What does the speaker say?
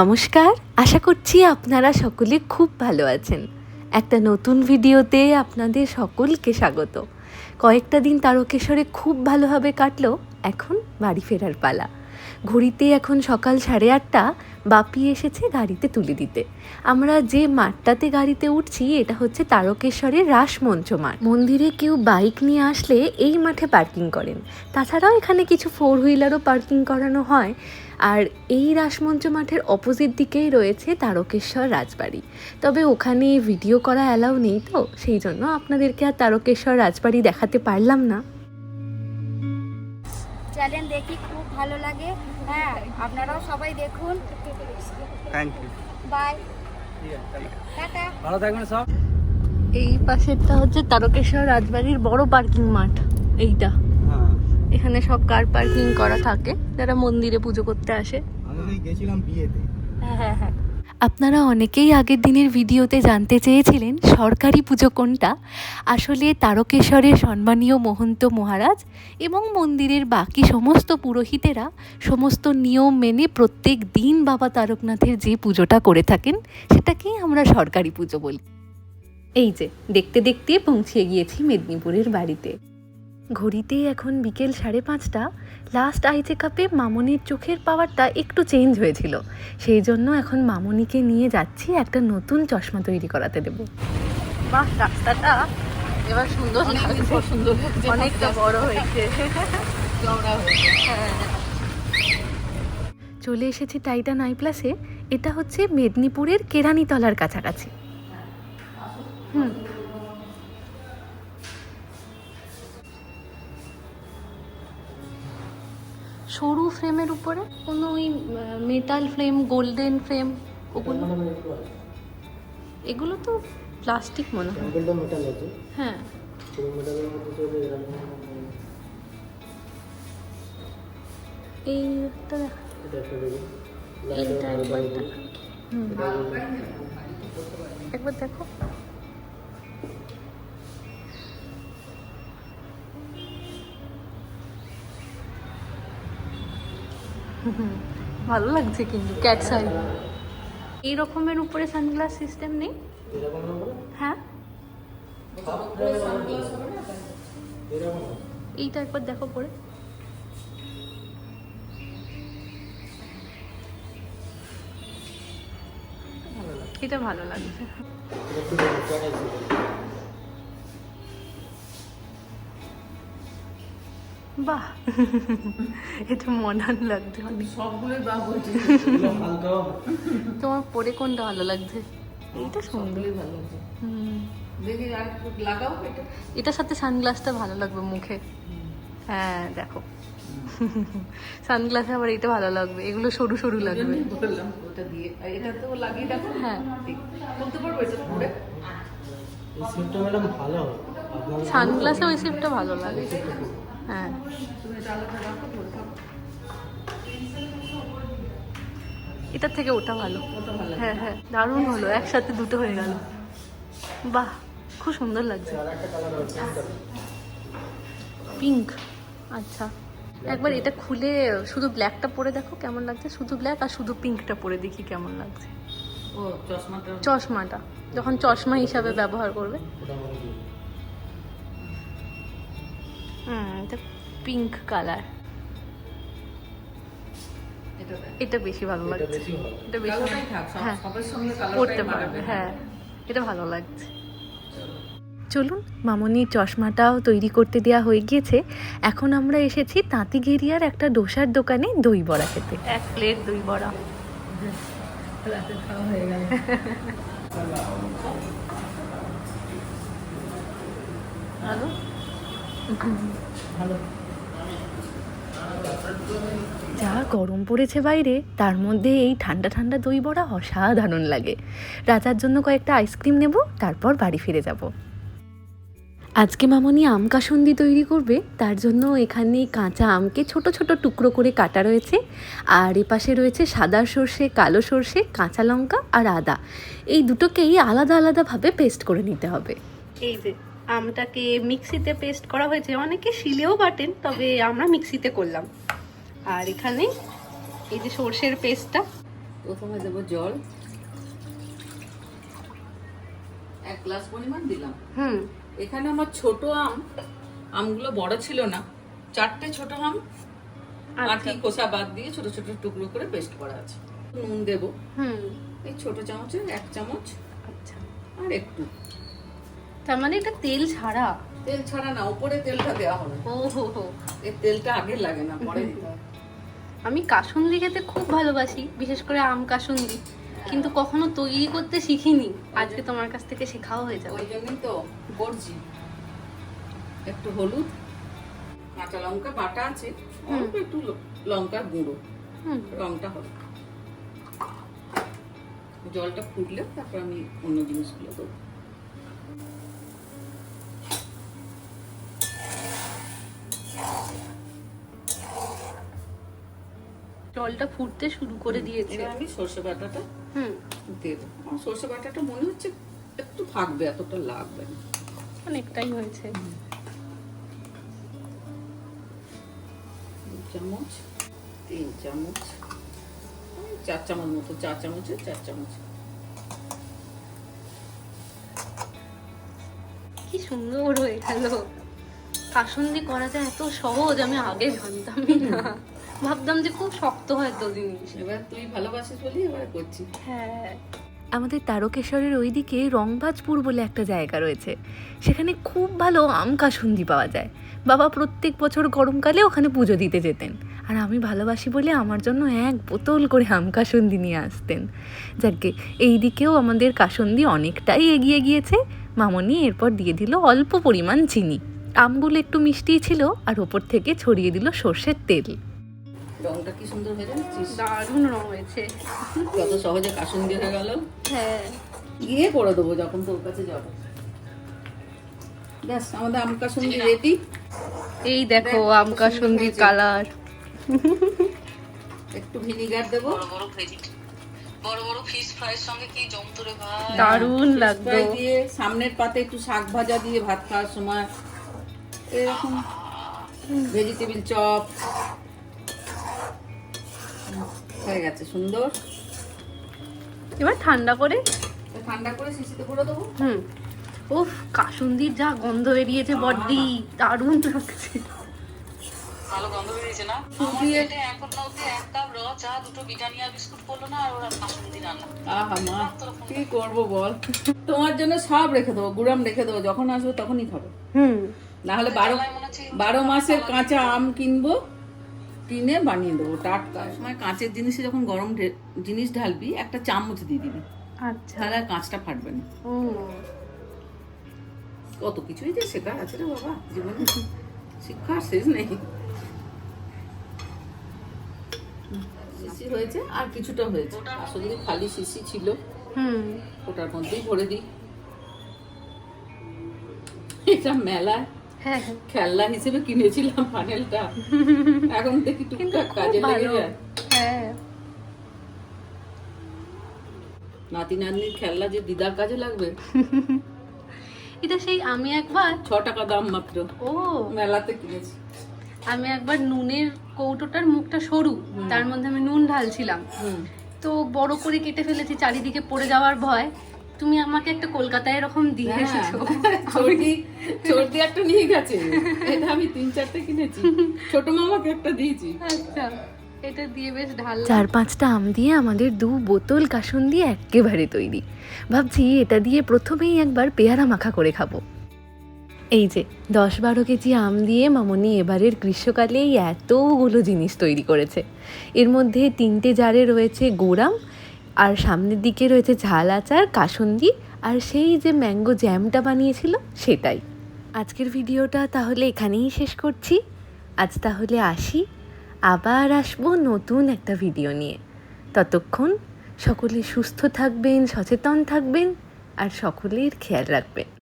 নমস্কার, আশা করছি আপনারা সকলে খুব ভালো আছেন। একটা নতুন ভিডিওতে আপনাদের সকলকে স্বাগত। কয়েকটা দিন তারকেশ্বরে খুব ভালোভাবে কাটলো, এখন বাড়ি ফেরার পালা। ঘড়িতে এখন সকাল সাড়ে আটটা, বাপি এসেছে গাড়িতে তুলে দিতে। আমরা যে মাঠটাতে গাড়িতে উঠছি, এটা হচ্ছে তারকেশ্বরের রাসমঞ্চ মাঠ। মন্দিরে কেউ বাইক নিয়ে আসলে এই মাঠে পার্কিং করেন। তাছাড়াও এখানে কিছু ফোর হুইলারও পার্কিং করানো হয়। আর এই রাসমঞ্চ মাঠের অপোজিট দিকেই রয়েছে তারকেশ্বর রাজবাড়ি। তবে ওখানে ভিডিও করা অ্যালাউ নেই তো সেই জন্য আপনাদেরকে আর তারকেশ্বর রাজবাড়ি দেখাতে পারলাম না। চ্যানেল দেখি খুব ভালো লাগে। হ্যাঁ আপনারাও সবাই দেখুন। থ্যাংক ইউ বাই ভালো থাকবেন সব। এই পাশেরটা হচ্ছে তারকেশ্বর রাজবাড়ির বড় পার্কিং মাঠ এইটা। এখানে সব কার পার্কিং করা থাকে যারা মন্দিরে পুজো করতে আসে। আমি গেছিলাম বিয়েতে। হ্যাঁ হ্যাঁ হ্যাঁ। আপনারা অনেকেই আগের দিনের ভিডিওতে জানতে চেয়েছিলেন সরকারি পুজো কোনটা। আসলে তারকেশ্বরের সম্মানীয় মহন্ত মহারাজ এবং মন্দিরের বাকি সমস্ত পুরোহিতেরা সমস্ত নিয়ম মেনে প্রত্যেক দিন বাবা তারকনাথের যে পুজোটা করে থাকেন সেটাকেই আমরা সরকারি পুজো বলি। এই যে দেখতে দেখতে পৌঁছে গিয়েছি মেদিনীপুরের বাড়িতে। ঘড়িতে এখন বিকেল সাড়ে পাঁচটা লাস্ট আই চেক আপে মামনির চোখের পাওয়ারটা একটু চেঞ্জ হয়েছিল। সেই জন্য এখন মামনিকে নিয়ে যাচ্ছি একটা নতুন চশমা তৈরি করাতে দেব। বাহ রাস্তাটা এবার সুন্দর লাগছে। সুন্দর অনেকটা বড় হয়েছে। হ্যাঁ। চলে এসেছি টাইটান আই প্লাসে এটা হচ্ছে মেদিনীপুরের কেরানিতলার কাছাকাছি। হুম। সরু ফ্রেমের উপরে? কোনো ওই মেটাল ফ্রেম গোল্ডেন ফ্রেম ওগুলো? এগুলো তো প্লাস্টিক মনে হয়। হ্যাঁ। মেটালের মধ্যে চলে এরকম এইটা দেখা এটা একটা দেখুন এইটা একবার দেখা। হুম। একবার দেখো হুম, ভালো লাগছে কিন্তু ক্যাট সাই এই রকমের উপরে সানগ্লাস সিস্টেম নেই? হ্যাঁ? এইটা একবার দেখো পরে। এটা ভালো লাগছে। বাহ। এটা মডার্ন লাগছে। হালকাও তোমার পরে কোনটা ভালো লাগছে? এইটা সুন্দর হুম। এটার সাথে সানগ্লাসটা ভালো লাগবে মুখে। হ্যাঁ দেখো। সানগ্লাসে আবার এটা ভালো লাগবে। এগুলো সরু সরু লাগবে। বললাম ওটা দিয়ে। এটা তো লাগিয়ে দেখো হ্যাঁ। বলতে পারব এটা পরে? এই ম্যাডাম ভালো। সানগ্লাসে ওই শেপটা ভালো লাগে। হ্যাঁ। এটার থেকে ওটা ভালো। হ্যাঁ হ্যাঁ দারুণ হলো একসাথে দুটো হয়ে গেল। বাহ খুব সুন্দর লাগছে। পিঙ্ক আচ্ছা। একবার এটা খুলে শুধু ব্ল্যাকটা পরে দেখো কেমন লাগছে শুধু ব্ল্যাক আর শুধু পিঙ্কটা পরে দেখি কেমন লাগছে। ও চশমাটা। যখন চশমা হিসাবে ব্যবহার করবে। হুম এটা পিঙ্ক কালার এটা বেশি ভালো লাগছে। এটা বেশি হ্যাঁ। সবার পড়তে পারবে হ্যাঁ এটা ভালো লাগছে। চলুন মামনির চশমাটাও তৈরি করতে দেওয়া হয়ে গিয়েছে। এখন আমরা এসেছি তাঁতিগেরিয়ার একটা ডোসার দোকানে দই বড়া খেতে। এক প্লেট দই বড়া। হয়ে গেল। আরও যা গরম পড়েছে বাইরে, তার মধ্যে এই ঠান্ডা ঠান্ডা দই বড়া অসাধারণ লাগে। রাজার জন্য কয়েকটা আইসক্রিম নেব, তারপর বাড়ি ফিরে যাব। আজকে মামনি আম কাসন্দি তৈরি করবে, তার জন্য এখানে কাঁচা আমকে ছোট ছোট টুকরো করে কাটা রয়েছে। আর এপাশে রয়েছে সাদা সর্ষে, কালো সর্ষে, কাঁচা লঙ্কা আর আদা। এই দুটোকেই আলাদা আলাদাভাবে পেস্ট করে নিতে হবে। এই যে। আমটাকে মিক্সিতে পেস্ট করা হয়েছে। অনেকে শিলেও বাটেন তবে আমরা মিক্সিতে করলাম। আর এখানে এই যে সর্ষের পেস্টটা প্রথমে দেবো জল। এক গ্লাস পরিমাণ দিলাম। হুম। এখানে আমার ছোট আম আমগুলো বড় ছিল না। চারটে ছোট আম আটি খোসা বাদ দিয়ে ছোট ছোট টুকরো করে পেস্ট করা আছে। নুন দেবো। হুম। এই ছোট চামচের এক চামচ আচ্ছা। আর একটু। তার মানে এটা তেল ছাড়া? তেল ছাড়া না উপরে তেলটা দেওয়া হবে। ও হো। হো এর তেলটা আগে লাগে না পরে আমি কাসুন্দি খেতে খুব ভালোবাসি বিশেষ করে আম কাসুন্দি। কিন্তু কখনো তৈরি করতে শিখিনি। আজকে তোমার কাছ থেকে শেখাও হয়ে যাবে। ওই জন্যই তো করছি একটু হলুদ কাঁচা লঙ্কা বাটা আছে অল্প একটু লঙ্কার গুঁড়ো হুম। রংটা হবে। জলটা ফুটলে তারপর আমি অন্য জিনিসগুলো দেবো। জলটা ফুটতে শুরু করে দিয়েছে। আমি সর্ষে বাটাটা হুম। দেব। আমার সর্ষে বাটাটা মনে হচ্ছে একটু থাকবে এতটা লাগবে না। অনেকটাই হয়েছে। চামচ তিন চামচ চার চামচ মতো চার চামচের চার চামচ কি সুন্দর হয়ে গেল। কাসুন্দি করাটা এত সহজ আমি আগে জানতামই না। ভাবতাম যে খুব শক্ত হয় তো জিনিস। এবার তুই ভালোবাসিস বলি এবার করছি। হ্যাঁ। আমাদের তারকেশ্বরের ওইদিকে রংবাজপুর বলে একটা জায়গা রয়েছে। সেখানে খুব ভালো আম কাসুন্দি পাওয়া যায়। বাবা প্রত্যেক বছর গরমকালে ওখানে পুজো দিতে যেতেন। আর আমি ভালোবাসি বলে আমার জন্য এক বোতল করে আম কাসুন্দি নিয়ে আসতেন। যাকে এই দিকেও আমাদের কাসুন্দি অনেকটাই এগিয়ে গিয়েছে। মামনি এরপর দিয়ে দিল অল্প পরিমাণ চিনি। আমগুলো একটু মিষ্টি ছিল আর ওপর থেকে ছড়িয়ে দিল সর্ষের তেল। রংটা কি সুন্দর হয়ে যাচ্ছিস দারুণ রং হয়েছে। কত সহজে কাসুন্দি হয়ে গেল। হ্যাঁ। গিয়ে করে দেবো যখন তোর কাছে যাব। ব্যাস আমাদের আম কাসুন্দি রেডি এই দেখো আম কাসুন্দির কালার। একটু ভিনিগার দেবো। বড় বড় ফিশ ফ্রাইয়ের সঙ্গে কি জমতো রে ভাই। দারুণ লাগতো। দিয়ে সামনের পাতে একটু শাক ভাজা দিয়ে ভাত খাওয়ার সময়। এরকম ভেজিটেবিল চপ হয়ে গেছে সুন্দর। এবার ঠান্ডা করে? ঠান্ডা করে শিশিতে ভরে দেবো। হুম। উফ কাসুন্দির যা গন্ধ বেরিয়েছে বড্ডি। দারুণ লাগছে। ভালো গন্ধ বেরিয়েছে না? এখন অব্দি এক কাপ র চা দুটো বিস্কুট পড়ল না আর ওরা কাসুন্দি রান্না আহা মা কি করব বল? তোমার জন্য সব রেখে দেবো গুড়াম রেখে দেবো যখন আসবে তখনই খাব। হুম। না হলে বারো মনে বারো মাসের কাঁচা আম কিনবো কিনে বানিয়ে দেবো টাটকা। সময় কাঁচের জিনিসে যখন গরম ঢে- জিনিস ঢালবি একটা চামচ দিয়ে দিবি। আচ্ছা। তাহলে আর কাঁচটা ফাটবে না। ও। কত কিছুই যে শেখার আছে রে বাবা জীবনে শিক্ষার শেষ নেই। শিশি হয়েছে আর কিছুটা হয়েছে। আসলে খালি শিশি ছিল হুম। ওটার মধ্যেই ভরে দিই। এটা মেলায় খেলনা হিসেবে কিনেছিলাম পানেলটা। এখন দেখি টুকটাক কাজে লেগে যায়। হ্যাঁ। নাতি নাতনির খেলনা যে দিদার কাজে লাগবে। এটা সেই আমি একবার ছ টাকা দাম মাত্র। ও। মেলাতে কিনেছি। আমি একবার নুনের কৌটোটার মুখটা সরু তার মধ্যে আমি নুন ঢালছিলাম। তো বড় করে কেটে ফেলেছি চারিদিকে পড়ে যাওয়ার ভয়। তুমি আমাকে একটা কলকাতায় এরকম দিয়ে হ্যাঁ। এসেছ। চর্দি চর্দি একটা নিয়ে গেছে। এটা আমি তিন চারটে কিনেছি। ছোট মামাকে একটা দিয়েছি। আচ্ছা এটা দিয়ে বেশ ঢাললাম চার পাঁচটা আম দিয়ে আমাদের দু বোতল কাসুন দিয়ে একেবারে তৈরি। ভাবছি এটা দিয়ে প্রথমেই একবার পেয়ারা মাখা করে খাব। এই যে দশ বারো কেজি আম দিয়ে মামনি এবারের গ্রীষ্মকালেই এতগুলো জিনিস তৈরি করেছে। এর মধ্যে তিনটে জারে রয়েছে গোড়াম আর সামনের দিকে রয়েছে ঝাল আচার, কাসন্দি, আর সেই যে ম্যাঙ্গো জ্যামটা বানিয়েছিল সেটাই। আজকের ভিডিওটা তাহলে এখানেই শেষ করছি। আজ তাহলে আসি। আবার আসব নতুন একটা ভিডিও নিয়ে। ততক্ষণ সকলে সুস্থ থাকবেন, সচেতন থাকবেন, আর সকলের খেয়াল রাখবেন।